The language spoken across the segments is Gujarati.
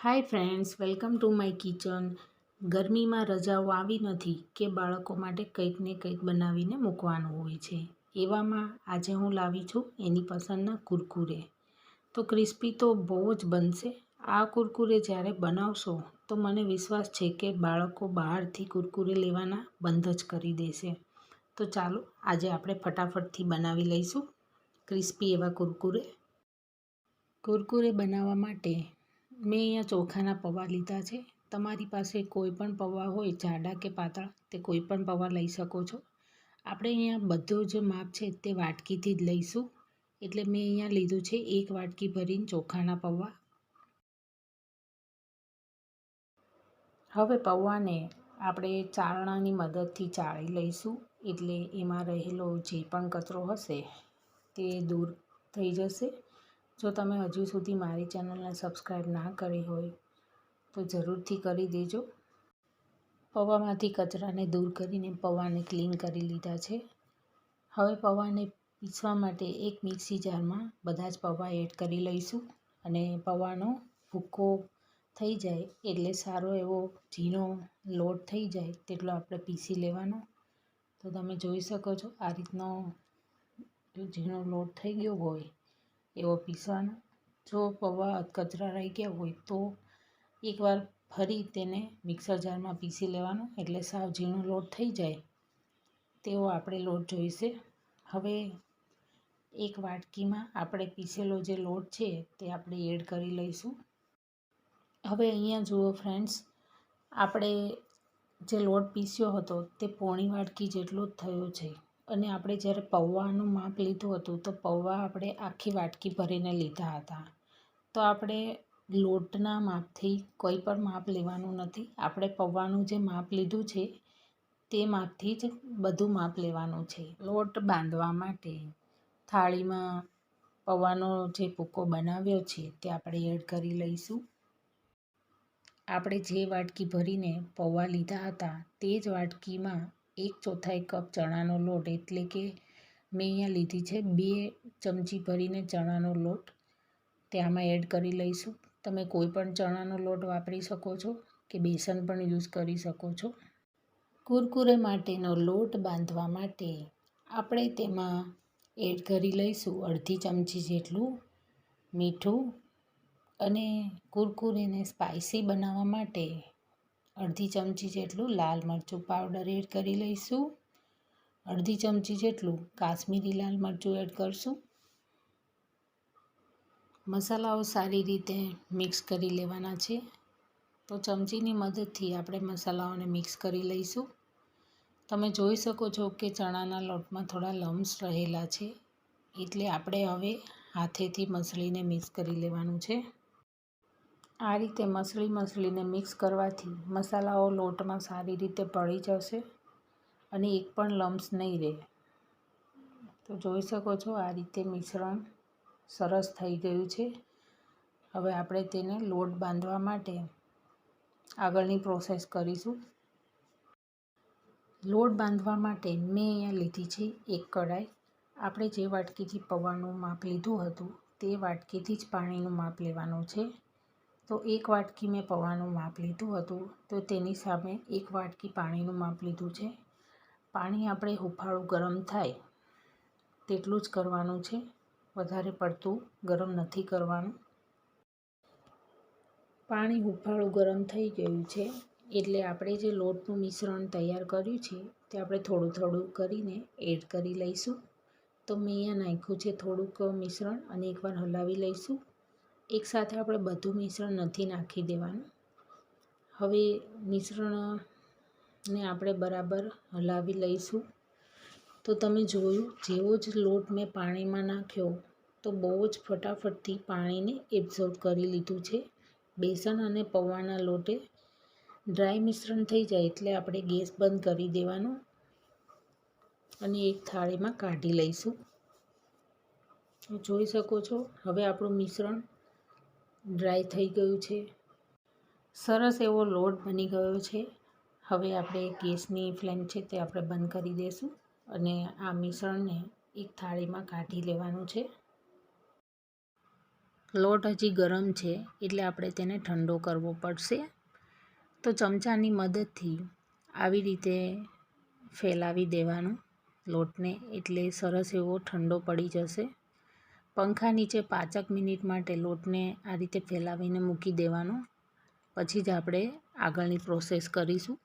Hi friends welcome to my kitchen ગરમીમાં રજાઓ આવી નથી કે બાળકો માટે કંઈક ને કંઈક બનાવીને મૂકવાનું હોય છે. એવામાં આજે હું લાવી છું એની પસંદના કુરકુરે. તો ક્રિસ્પી તો બહુ જ બનશે. આ કુરકુરે જ્યારે બનાવશો તો મને વિશ્વાસ છે કે બાળકો બહારથી કુરકુરે લેવાના બંધ જ કરી દેશે. તો ચાલો આજે આપણે ફટાફટથી બનાવી લઈશું ક્રિસ્પી એવા કુરકુરે. કુરકુરે બનાવવા માટે મેં અહીંયા ચોખાના પૌવા લીધા છે. તમારી પાસે કોઈ પણ પૌવા હોય, જાડા કે પાતળા, તે કોઈ પણ પૌવા લઈ શકો છો. આપણે અહીંયા બધું જે માપ છે તે વાટકીથી જ લઈશું. એટલે મેં અહીંયા લીધું છે એક વાટકી ભરીને ચોખાના પૌવા. હવે પૌવાને આપણે ચાળણાની મદદથી ચાળી લઈશું. એટલે એમાં રહેલો જે પણ કચરો હશે તે દૂર થઈ જશે. જો તમે હજુ સુધી મારી ચેનલને સબસ્ક્રાઈબ ના કરી હોય, તો જરૂરથી કરી દેજો. પૌવામાંથી કચરાને દૂર કરીને પૌવાને ક્લીન કરી લીધા છે. હવે પૌવાને પીસવા માટે એક મિક્સી જારમાં બધા જ પૌવા એડ કરી લઈશું અને પૌવાનો ભૂકો થઈ જાય એટલે સારો એવો ઝીણો લોટ થઈ જાય તેટલો આપણે પીસી લેવાનો. તો તમે જોઈ શકો છો આ રીતનો ઝીણો લોટ થઈ ગયો હોય. એવો પીસવાનો જો પૌવા કચરા રહી ગયા હોય તો એકવાર ફરી તેને મિક્સર જારમાં પીસી લેવાનો એટલે સાવ ઝીણો લોટ થઈ જાય. તેવો આપણે લોટ જોઈશે. હવે એક વાટકીમાં આપણે પીસેલો જે લોટ છે તે આપણે એડ કરી લઈશું. હવે અહીંયા જુઓ ફ્રેન્ડ્સ, આપણે જે લોટ પીસ્યો હતો તે પોણી વાટકી જેટલો જ થયો છે. અને આપણે જ્યારે પૌવાનું માપ લીધું હતું, તો પૌવા આપણે આખી વાટકી ભરીને લીધા હતા. તો આપણે લોટના માપથી કોઈ પણ માપ લેવાનું નથી. આપણે પૌવાનું જે માપ લીધું છે, તે માપથી જ બધું માપ લેવાનું છે. લોટ બાંધવા માટે થાળીમાં પૌવાનો જે ભૂકો બનાવ્યો છે, તે આપણે એડ કરી લઈશું. આપણે જે વાટકી ભરીને પૌવા લીધા હતા, તે જ વાટકીમાં એક ચોથાઈ કપ ચણાનો લોટ એટલે કે મેં અહીંયા લીધી છે બે ચમચી ભરીને ચણાનો લોટ. તે એડ કરી લઈશું. તમે કોઈ પણ ચણાનો લોટ વાપરી શકો છો કે બેસન પણ યુઝ કરી શકો છો. કુરકુરે માટેનો લોટ બાંધવા માટે આપણે તેમાં એડ કરી લઈશું અડધી ચમચી જેટલું મીઠું અને કુરકુરેને સ્પાઇસી બનાવવા માટે અડધી ચમચી જેટલું લાલ મરચું પાવડર એડ કરી લઈશું. અડધી ચમચી જેટલું કાશ્મીરી લાલ મરચું એડ કરશું. મસાલાઓ સારી રીતે મિક્સ કરી લેવાના છે. તો ચમચીની મદદથી આપણે મસાલાઓને મિક્સ કરી લઈશું. તમે જોઈ શકો છો કે ચણાના લોટમાં થોડા લમ્સ રહેલા છે. એટલે આપણે હવે હાથેથી મસળીને મિક્સ કરી લેવાનું છે. આ રીતે મસળી મસળીને મિક્સ કરવાથી મસાલાઓ લોટમાં સારી રીતે પડી જશે અને એક પણ લમ્સ નહીં રહે. તો જોઈ શકો છો આ રીતે મિશ્રણ સરસ થઈ ગયું છે. હવે આપણે તેને લોટ બાંધવા માટે આગળની પ્રોસેસ કરીશું. લોટ બાંધવા માટે મેં અહીંયા લીધી છે એક કઢાઈ. આપણે જે વાટકીથી પૌવાનું માપ લીધું હતું તે વાટકીથી જ પાણીનું માપ લેવાનું છે. તો એક વાટકી મેં પૌવાનું માપ લીધું હતું. તો તેની સામે એક વાટકી પાણીનું માપ લીધું છે. પાણી આપણે હુંફાળું ગરમ થાય તેટલું જ કરવાનું છે. વધારે પડતું ગરમ નથી કરવાનું. પાણી હુફાળું ગરમ થઈ ગયું છે એટલે આપણે જે લોટનું મિશ્રણ તૈયાર કર્યું છે તે આપણે થોડું થોડું કરીને એડ કરી લઈશું. તો મેં અહીંયા નાખ્યું છે થોડુંક મિશ્રણ અને એકવાર હલાવી લઈશું. એકસાથે આપણે બધું મિશ્રણ નથી નાખી દેવાનું. હવે મિશ્રણને આપણે બરાબર હલાવી લઈશું. તો તમે જોયું, જેવો જ લોટ મેં પાણીમાં નાખ્યો, તો બહુ જ ફટાફટથી પાણીને એબ્ઝોર્બ કરી લીધું છે. બેસન અને પૌવાના લોટે ડ્રાય મિશ્રણ થઈ જાય એટલે આપણે ગેસ બંધ કરી દેવાનો અને એક થાળીમાં કાઢી લઈશું. જોઈ શકો છો, હવે આપણું મિશ્રણ ડ્રાય થઈ ગયું છે. સરસ એવો લોટ બની ગયો છે. હવે આપણે ગેસની ફ્લેમ છે તે આપણે બંધ કરી દઈશું અને આ મિશ્રણને એક થાળીમાં કાઢી લેવાનું છે. લોટ હજી ગરમ છે એટલે આપણે તેને ઠંડો કરવો પડશે. તો ચમચાની મદદથી આવી રીતે ફેલાવી દેવાનું લોટને એટલે સરસ એવો ઠંડો પડી જશે. પંખા નીચે પાંચક મિનિટ માટે લોટને આ રીતે ફેલાવીને મૂકી દેવાનો. પછી જ આપણે આગળની પ્રોસેસ કરીશું.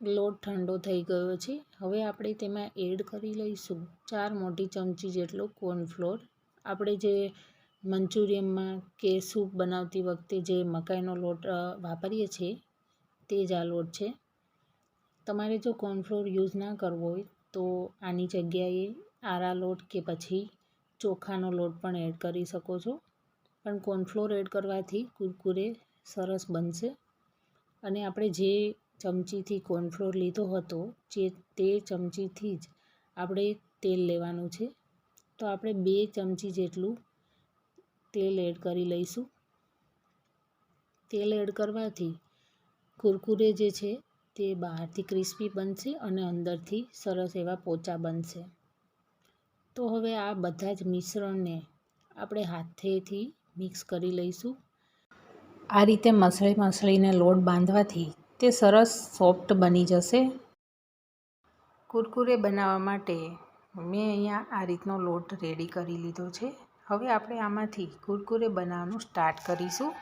લોટ ઠંડો થઈ ગયો છે. હવે આપણે તેમાં એડ કરી લઈશું ચાર મોટી ચમચી જેટલો કોર્નફ્લોર. આપણે જે મંચુરિયનમાં કે સૂપ બનાવતી વખતે જે મકાઈનો લોટ વાપરીએ છીએ, તે જ આ લોટ છે. તમારે જો કોર્નફ્લોર યુઝ ના કરવો હોય તો આની જગ્યાએ આરા લોટ કે પછી ચોખાનો લોટ પણ એડ કરી શકો છો. પણ કોર્નફ્લોર એડ કરવાથી કુરકુરે સરસ બનશે. અને આપણે જે ચમચીથી કોર્નફ્લોર લીધો હતો, જે તે ચમચીથી જ આપણે તેલ લેવાનું છે. તો આપણે બે ચમચી જેટલું તેલ એડ કરી લઈશું. તેલ એડ કરવાથી કુરકુરે જે છે તે બહારથી ક્રિસ્પી બનશે અને અંદરથી સરસ એવા પોચા બનશે. તો હવે આ બધા જ મિશ્રણને આપણે હાથેથી મિક્સ કરી લઈશું. આ રીતે મસળી મસળીને લોટ બાંધવાથી તે સરસ સોફ્ટ બની જશે. કુરકુરે બનાવવા માટે મેં અહીંયા આ રીતનો લોટ રેડી કરી લીધો છે. હવે આપણે આમાંથી કુરકુરે બનાવવાનું સ્ટાર્ટ કરીશું.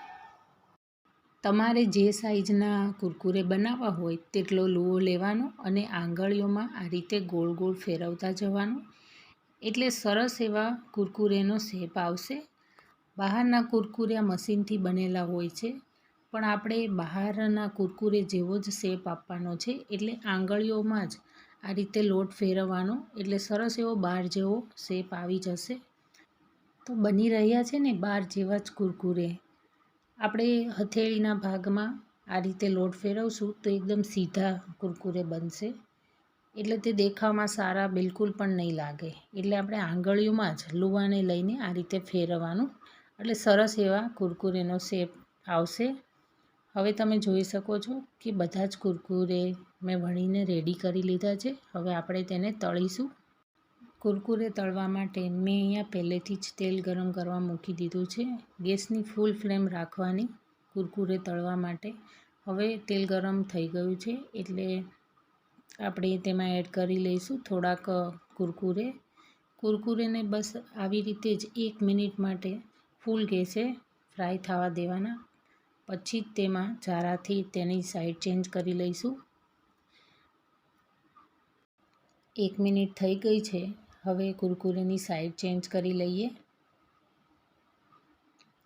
તમારે જે સાઈઝના કુરકુરે બનાવવા હોય તેટલો લૂવો લેવાનો અને આંગળીઓમાં આ રીતે ગોળ ગોળ ફેરવતા જવાનું. એટલે સરસ એવા કુરકુરેનો શેપ આવશે. બહારના કુરકુરિયા મશીનથી બનેલા હોય છે. પણ આપણે બહારના કુરકુરે જેવો જ શેપ આપવાનો છે. એટલે આંગળીઓમાં જ આ રીતે લોટ ફેરવવાનો. એટલે સરસ એવો બહાર જેવો શેપ આવી જશે. તો બની રહ્યા છે ને બહાર જેવા જ કુરકુરે. આપણે હથેળીના ભાગમાં આ રીતે લોટ ફેરવશું તો એકદમ સીધા કુરકુરે બનશે. એટલે તે દેખાવમાં સારા બિલકુલ પણ નહીં લાગે. એટલે આપણે આંગળીઓમાં જ લુવાને લઈને આ રીતે ફેરવવાનું. એટલે સરસ એવા કુરકુરેનો શેપ આવશે. હવે તમે જોઈ શકો છો કે બધા જ કુરકુરે મેં વણીને રેડી કરી લીધા છે. હવે આપણે તેને તળીશું. કુરકુરે તળવા માટે મેં અહીંયા પહેલેથી જ તેલ ગરમ કરવા મૂકી દીધું છે. ગેસની ફૂલ ફ્લેમ રાખવાની કુરકુરે તળવા માટે. હવે તેલ ગરમ થઈ ગયું છે એટલે આપણે તેમાં એડ કરી લઈશું થોડાક કુરકુરે. કુરકુરેને બસ આવી રીતે જ એક મિનિટ માટે ફૂલ ગેસે ફ્રાય થવા દેવાના. પછી જ તેમાં ઝારાથી તેની સાઈડ ચેન્જ કરી લઈશું. એક મિનિટ થઈ ગઈ છે. હવે કુરકુરેની સાઈડ ચેન્જ કરી લઈએ.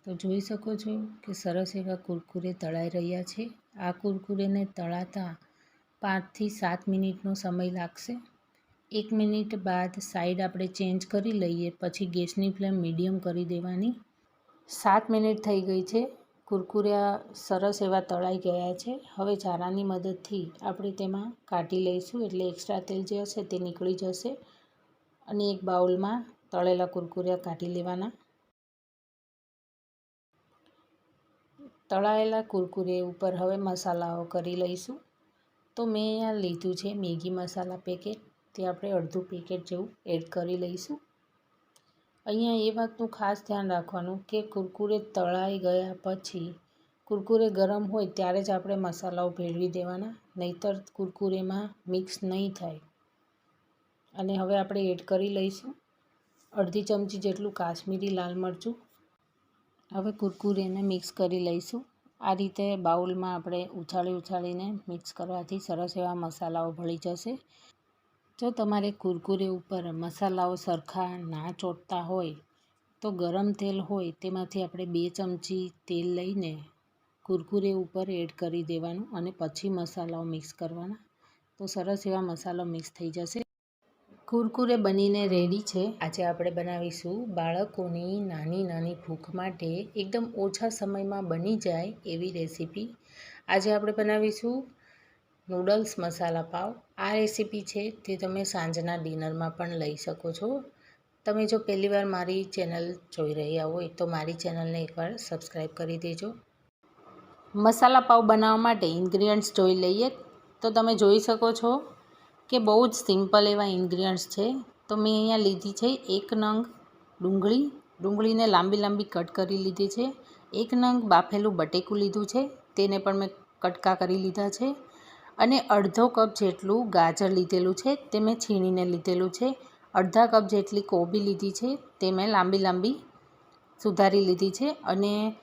તો જોઈ શકો છો કે સરસ એવા કુરકુરે તળાઈ રહ્યા છે. આ કુરકુરેને તળાતા પાંચથી સાત મિનિટનો સમય લાગશે. એક મિનિટ બાદ સાઈડ આપણે ચેન્જ કરી લઈએ, પછી ગેસની ફ્લેમ મીડિયમ કરી દેવાની. સાત મિનિટ થઈ ગઈ છે. કુરકુરિયા સરસ એવા તળાઈ ગયા છે. હવે ચારાની મદદથી આપણે તેમાં કાઢી લઈશું. એટલે એક્સ્ટ્રા તેલ જે હશે તે નીકળી જશે. અને એક બાઉલમાં તળેલા કુરકુરિયા કાઢી લેવાના. તળાયેલા કુરકુરે ઉપર હવે મસાલાઓ કરી લઈશું. તો મેં અહીંયા લીધું છે મેગી મસાલા પેકેટ. તે આપણે અડધું પેકેટ જેવું એડ કરી લઈશું. અહીંયા એ વાતનું ખાસ ધ્યાન રાખવાનું કે કુરકુરે તળાઈ ગયા પછી કુરકુરે ગરમ હોય ત્યારે જ આપણે મસાલાઓ ભેળવી દેવાના. નહીંતર કુરકુરેમાં મિક્સ નહીં થાય. અને હવે આપણે એડ કરી લઈશું. અડધી ચમચી જેટલું કાશ્મીરી લાલ મરચું. હવે કુરકુરેને મિક્સ કરી લઈશું. આ રીતે બાઉલમાં આપણે ઉછાળી ઉછાળીને મિક્સ કરવાથી સરસ એવા મસાલાઓ ભળી જશે. જો તમારે કુરકુરે ઉપર મસાલાઓ સરખા ના ચોટતા હોય, તો ગરમ તેલ હોય તેમાંથી આપણે બે ચમચી તેલ લઈને કુરકુરે ઉપર એડ કરી દેવાનું અને પછી મસાલાઓ મિક્સ કરવાના. તો સરસ એવા મસાલો મિક્સ થઈ જશે. કુરકુરે બનીને રેડી છે. આજે આપણે બનાવીશું બાળકોની નાની નાની ભૂખ માટે એકદમ ઓછા સમયમાં બની જાય એવી રેસીપી. આજે આપણે બનાવીશું નૂડલ્સ મસાલા પાવ. આ રેસીપી છે તે તમે સાંજના ડિનરમાં પણ લઈ શકો છો. તમે જો પહેલીવાર મારી ચેનલ જોઈ રહ્યા હોય તો મારી ચેનલને એકવાર સબસ્ક્રાઈબ કરી દેજો. મસાલા પાવ બનાવવા માટે ઇન્ગ્રીડિયન્ટ્સ જોઈ લઈએ. તો તમે જોઈ શકો છો કે બહુ જ સિમ્પલ એવા ઇન્ગ્રીડિયન્ટ્સ છે. તો મેં અહીંયા લીધી છે એક નંગ ડુંગળી. ડુંગળીને લાંબી લાંબી કટ કરી લીધી છે. એક નંગ બાફેલું બટેકું લીધું છે. તેને પણ મેં કટકા કરી લીધા છે. અને અડધો કપ જેટલું ગાજર લીધેલું છે તે મેં છીણીને લીધેલું છે. અડધા કપ જેટલી કોબી લીધી છે તે મેં લાંબી લાંબી સુધારી લીધી છે. અને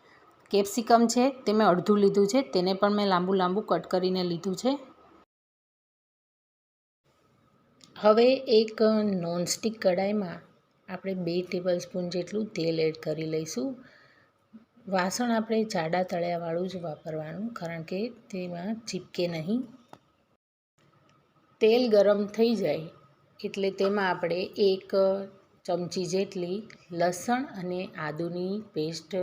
કેપ્સિકમ છે તે મેં અડધું લીધું છે. તેને પણ મેં લાંબુ લાંબુ કટ કરીને લીધું છે. હવે એક નોનસ્ટિક કડાઈમાં આપણે બે ટેબલ સ્પૂન જેટલું તેલ એડ કરી લઈશું. વાસણ આપણે જાડા તળિયાવાળું જ વાપરવાનું, કારણ કે તેમાં ચીપકે નહીં. તેલ ગરમ થઈ જાય એટલે તેમાં આપણે એક ચમચી જેટલી લસણ અને આદુની પેસ્ટ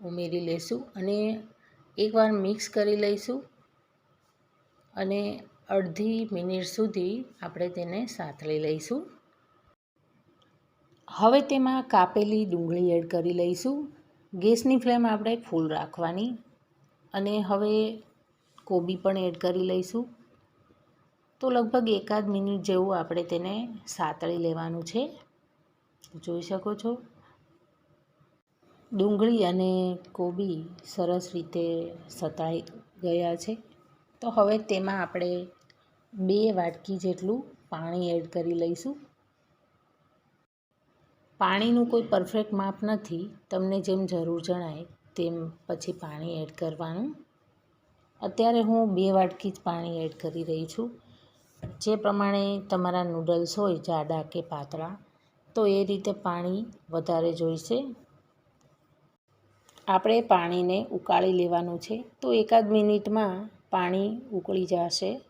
ઉમેરી લઈશું અને એકવાર મિક્સ કરી લઈશું. અને અડધી મિનિટ સુધી આપણે તેને સાતળી લઈશું. હવે તેમાં કાપેલી ડુંગળી એડ કરી લઈશું. ગેસની ફ્લેમ આપણે ફૂલ રાખવાની અને હવે કોબી પણ એડ કરી લઈશું. તો લગભગ એકાદ મિનિટ જેવું આપણે તેને સાતળી લેવાનું છે. જોઈ શકો છો? ડુંગળી અને કોબી સરસ રીતે સતાઈ ગયા છે. તો હવે તેમાં આપણે બે વાટકી જેટલું પાણી એડ કરી લઈશું. પાણીનું કોઈ પરફેક્ટ માપ નથી. તમને જેમ જરૂર જણાય તેમ પછી પાણી એડ કરવાનું. અત્યારે હું બે વાટકી જ પાણી એડ કરી રહી છું. જે પ્રમાણે તમારા નૂડલ્સ હોય જાડા કે પાતળા, તો એ રીતે પાણી વધારે જોઈશે. આપણે પાણીને ઉકાળી લેવાનું છે તો એકાદ મિનિટમાં પાણી ઉકળી જશે.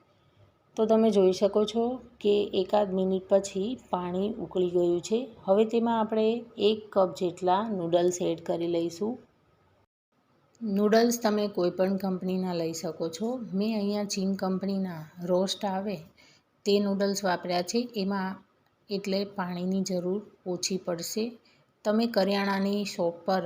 તો તમે જોઈ શકો છો કે એકાદ મિનિટ પછી પાણી ઉકળી ગયું છે. હવે તેમાં આપણે એક કપ જેટલા નૂડલ્સ એડ કરી લઈશું. નૂડલ્સ તમે કોઈપણ કંપનીના લઈ શકો છો. મેં અહીંયા ચીન કંપનીના રોસ્ટ આવે તે નૂડલ્સ વાપર્યા છે. એમાં એટલે પાણીની જરૂર ઓછી પડશે. તમે કરિયાણાની શોપ પર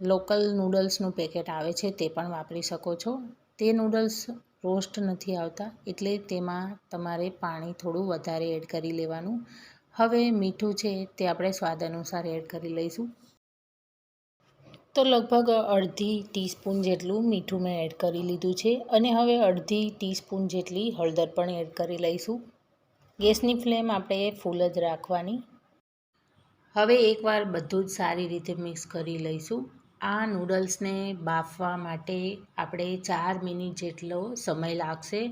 લોકલ નૂડલ્સનું પેકેટ આવે છે તે પણ વાપરી શકો છો. તે નૂડલ્સ રોસ્ટ નથી આવતા એટલે તેમાં તમારે પાણી થોડું વધારે એડ કરી લેવાનું. હવે મીઠું છે તે આપણે સ્વાદ અનુસાર એડ કરી લઈશું. તો લગભગ અડધી ટીસ્પૂન જેટલું મીઠું મેં એડ કરી લીધું છે અને હવે અડધી ટીસ્પૂન જેટલી હળદર પણ એડ કરી લઈશું. ગેસની ફ્લેમ આપણે ફૂલ જ રાખવાની. હવે એકવાર બધું જ સારી રીતે મિક્સ કરી લઈશું. આ નૂડલ્સને બાફવા માટે આપણે ચાર મિનિટ જેટલો સમય લાગશે.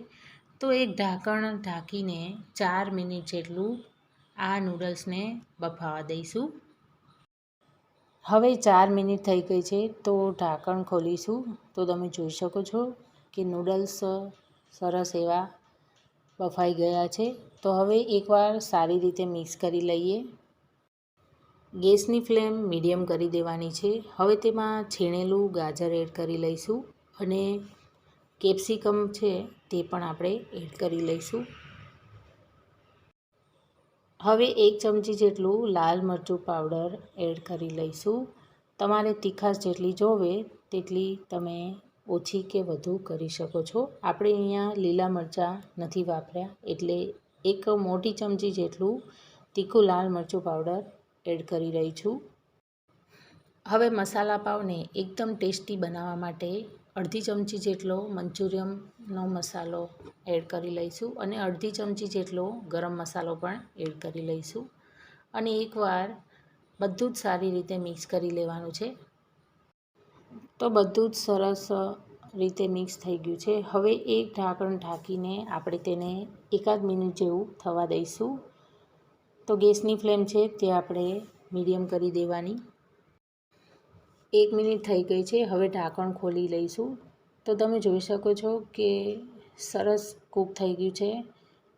તો એક ઢાંકણ ઢાંકીને ચાર મિનિટ જેટલું આ નૂડલ્સને બફાવા દઈશું. હવે ચાર મિનિટ થઈ ગઈ છે તો ઢાંકણ ખોલીશું. તો તમે જોઈ શકો છો કે નૂડલ્સ સરસ એવા બફાઈ ગયા છે. તો હવે એકવાર સારી રીતે મિક્સ કરી લઈએ. ગેસની ફ્લેમ મીડિયમ કરી દેવાની છે. હવે તેમાં છીણેલું ગાજર એડ કરી લઈશું અને કેપ્સિકમ છે તે પણ આપણે એડ કરી લઈશું. હવે એક ચમચી જેટલું લાલ મરચું પાવડર એડ કરી લઈશું. તમારે તીખાશ જેટલી જોવે તેટલી તમે ઓછી કે વધુ કરી શકો છો. આપણે અહીંયા લીલા મરચાં નથી વાપર્યા એટલે એક મોટી ચમચી જેટલું તીખું લાલ મરચું પાવડર એડ કરી રહી છું. હવે મસાલા પાવને એકદમ ટેસ્ટી બનાવવા માટે અડધી ચમચી જેટલો મંચુરિયમનો મસાલો એડ કરી લઈશું અને અડધી ચમચી જેટલો ગરમ મસાલો પણ એડ કરી લઈશું. અને એકવાર બધું જ સારી રીતે મિક્સ કરી લેવાનું છે. તો બધું જ સરસ રીતે મિક્સ થઈ ગયું છે. હવે એક ઢાંકણ ઢાંકીને આપણે તેને એકાદ મિનિટ જેવું થવા દઈશું. તો ગેસની ફ્લેમ છે તે આપણે મીડિયમ કરી દેવાની. એક મિનિટ થઈ ગઈ છે, હવે ઢાંકણ ખોલી લઈશું. તો તમે જોઈ શકો છો કે સરસ કૂક થઈ ગયું છે.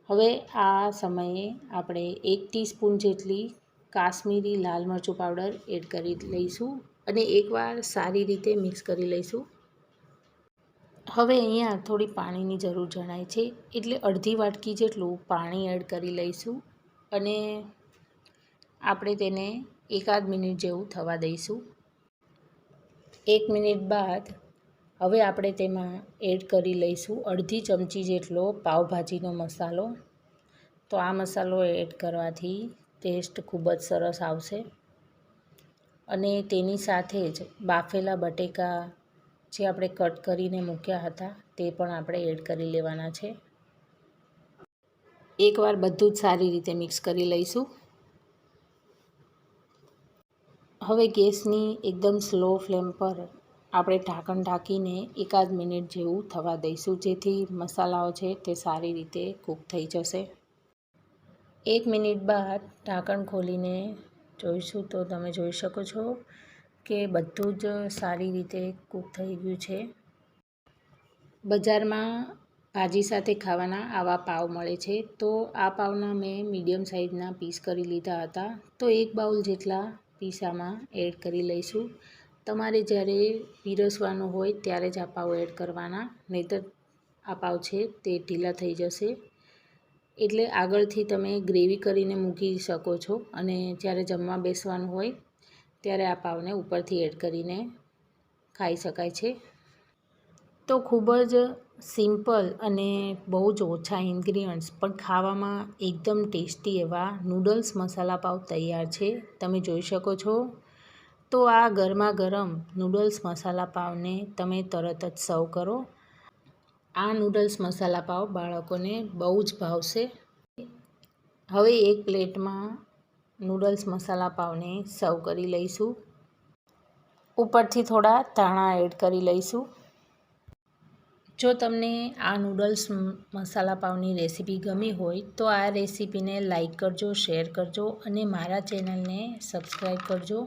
હવે આ સમયે આપણે એક ટીસ્પૂન જેટલી કાશ્મીરી લાલ મરચું પાવડર એડ કરી લઈશું અને એકવાર સારી રીતે મિક્સ કરી લઈશું. હવે અહીંયા થોડી પાણીની જરૂર જણાય છે, એટલે અડધી વાટકી જેટલું પાણી એડ કરી લઈશું. અને આપણે તેને એકાદ મિનિટ જેવું થવા દઈશું. એક મિનિટ બાદ હવે આપણે તેમાં એડ કરી લઈશું અડધી ચમચી જેટલો પાવભાજીનો મસાલો. તો આ મસાલો એડ કરવાથી ટેસ્ટ ખૂબ જ સરસ આવશે. અને તેની સાથે જ બાફેલા બટેકા જે આપણે કટ કરીને મૂક્યા હતા તે પણ આપણે એડ કરી લેવાના છે. એકવાર બધું જ સારી રીતે મિક્સ કરી લઈશું. હવે ગેસની એકદમ સ્લો ફ્લેમ પર આપણે ઢાંકણ ઢાંકીને એકાદ મિનિટ જેવું થવા દઈશું. જેથી મસાલાઓ છે તે સારી રીતે કૂક થઈ જશે. એક મિનિટ બાદ ઢાંકણ ખોલીને જોઈશું તો તમે જોઈ શકો છો કે બધું જ સારી રીતે કૂક થઈ ગયું છે. બજારમાં ભાજી સાથે ખાવાના આવા પાવ મળે છે, તો આ પાવના મેં મીડિયમ સાઇઝના પીસ કરી લીધા હતા. તો એક બાઉલ જેટલા પીસ આમાં એડ કરી લઈશું. તમારે જ્યારે પીરસવાનું હોય ત્યારે જ આ પાવ એડ કરવાના, નહીંતર આ પાવ છે તે ઢીલા થઈ જશે. એટલે આગળથી તમે ગ્રેવી કરીને મૂકી શકો છો અને જ્યારે જમવા બેસવાનું હોય ત્યારે આ પાવને ઉપરથી એડ કરીને ખાઈ શકાય છે. તો ખૂબ જ સિમ્પલ અને બહુ જ ઓછા ઇન્ગ્રીડિયન્ટ્સ, પણ ખાવામાં એકદમ ટેસ્ટી એવા નૂડલ્સ મસાલા પાવ તૈયાર છે. તમે જોઈ શકો છો. તો આ ગરમા ગરમ નૂડલ્સ મસાલા પાવને તમે તરત જ સર્વ કરો. આ નૂડલ્સ મસાલા પાવ બાળકોને બહુ જ ભાવશે. હવે એક પ્લેટમાં નૂડલ્સ મસાલા પાવને સર્વ કરી લઈશું. ઉપરથી થોડા ધાણા એડ કરી લઈશું. જો તમને આ નૂડલ્સ મસાલા પાવની રેસીપી ગમી હોય તો આ રેસીપીને લાઇક કરજો શેર કરજો અને મારા ચેનલને સબસ્ક્રાઈબ કરજો.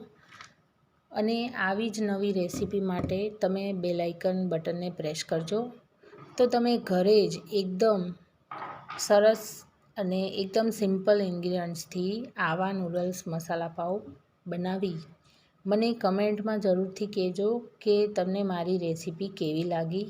અને આવી જ નવી રેસીપી માટે તમે બેલાઇકન બટનને પ્રેસ કરજો. તો તમે ઘરે જ એકદમ સરસ અને એકદમ સિમ્પલ ઇન્ગ્રીડિયન્ટ્સથી આવા નૂડલ્સ મસાલા પાવ બનાવી. મને કમેન્ટમાં જરૂરથી કહેજો કે તમને મારી રેસીપી કેવી લાગી